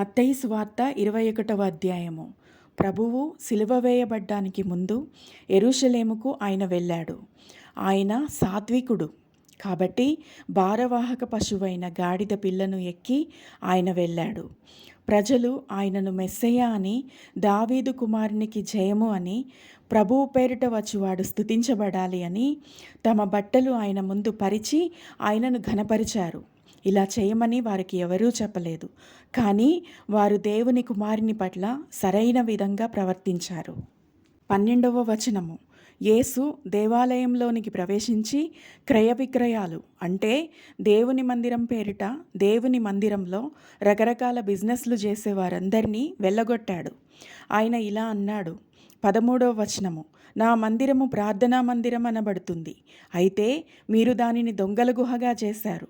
మత్తయి సువార్త ఇరవై ఒకటవ అధ్యాయము. ప్రభువు సిలువ వేయబడ్డానికి ముందు ఎరుషలేముకు ఆయన వెళ్ళాడు. ఆయన సాత్వికుడు. కాబట్టి భారవాహక పశువైన గాడిద పిల్లను ఎక్కి ఆయన వెళ్ళాడు. ప్రజలు ఆయనను మెస్సయ్య అని దావీదు కుమారునికి జయము అని ప్రభువు పేరిట వచ్చివాడు స్థుతించబడాలి అని తమ బట్టలు ఆయన ముందు పరిచి ఆయనను ఘనపరిచారు. ఇలా చేయమని వారికి ఎవరూ చెప్పలేదు. కానీ వారు దేవుని కుమారుని పట్ల సరైన విధంగా ప్రవర్తించారు. పన్నెండవ వచనము. యేసు దేవాలయంలోనికి ప్రవేశించి క్రయ విక్రయాలు అంటే దేవుని మందిరం పేరిట దేవుని మందిరంలో రకరకాల బిజినెస్లు చేసే వారందరినీ వెళ్ళగొట్టాడు. ఆయన ఇలా అన్నాడు. పదమూడవ వచనము. నా మందిరము ప్రార్థనా మందిరం అనబడుతుంది. అయితే మీరు దానిని దొంగల గుహగా చేశారు.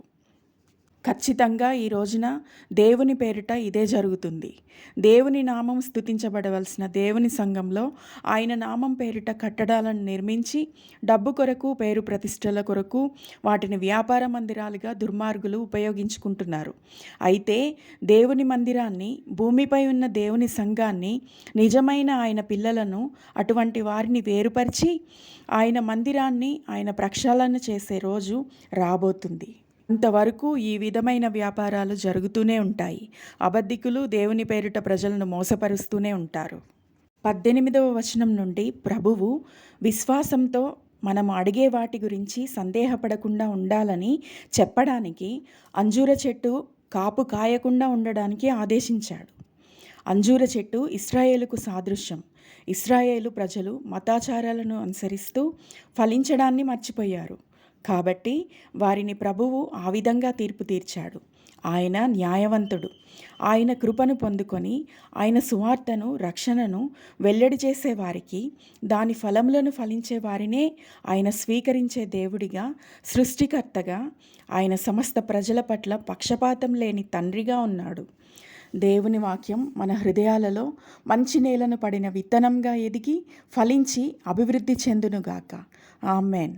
ఖచ్చితంగా ఈ రోజున దేవుని పేరిట ఇదే జరుగుతుంది. దేవుని నామం స్థుతించబడవలసిన దేవుని సంఘంలో ఆయన నామం పేరిట కట్టడాలను నిర్మించి డబ్బు కొరకు పేరు ప్రతిష్టల కొరకు వాటిని వ్యాపార మందిరాలుగా దుర్మార్గులు ఉపయోగించుకుంటున్నారు. అయితే దేవుని మందిరాన్ని భూమిపై ఉన్న దేవుని సంఘాన్ని నిజమైన ఆయన పిల్లలను అటువంటి వారిని వేరుపరిచి ఆయన మందిరాన్ని ఆయన ప్రక్షాళన చేసే రోజు రాబోతుంది. అంతవరకు ఈ విధమైన వ్యాపారాలు జరుగుతూనే ఉంటాయి. అబద్ధికులు దేవుని పేరిట ప్రజలను మోసపరుస్తూనే ఉంటారు. పద్దెనిమిదవ వచనం నుండి ప్రభువు విశ్వాసంతో మనం అడిగే వాటి గురించి సందేహపడకుండా ఉండాలని చెప్పడానికి అంజూర చెట్టు కాపు కాయకుండా ఉండడానికి ఆదేశించాడు. అంజూర చెట్టు ఇస్రాయేలుకు సాదృశ్యం. ఇస్రాయేలు ప్రజలు మతాచారాలను అనుసరిస్తూ ఫలించడాన్ని మర్చిపోయారు. కాబట్టి వారిని ప్రభువు ఆ విధంగా తీర్పు తీర్చాడు. ఆయన న్యాయవంతుడు. ఆయన కృపను పొందుకొని ఆయన సువార్తను రక్షణను వెల్లడి చేసేవారికి దాని ఫలములను ఫలించే వారినే ఆయన స్వీకరించే దేవుడిగా సృష్టికర్తగా ఆయన సమస్త ప్రజల పట్ల పక్షపాతం లేని తండ్రిగా ఉన్నాడు. దేవుని వాక్యం మన హృదయాలలో మంచి నేలను పడిన విత్తనంగా ఎదిగి ఫలించి అభివృద్ధి చెందునుగాక. ఆమెన్.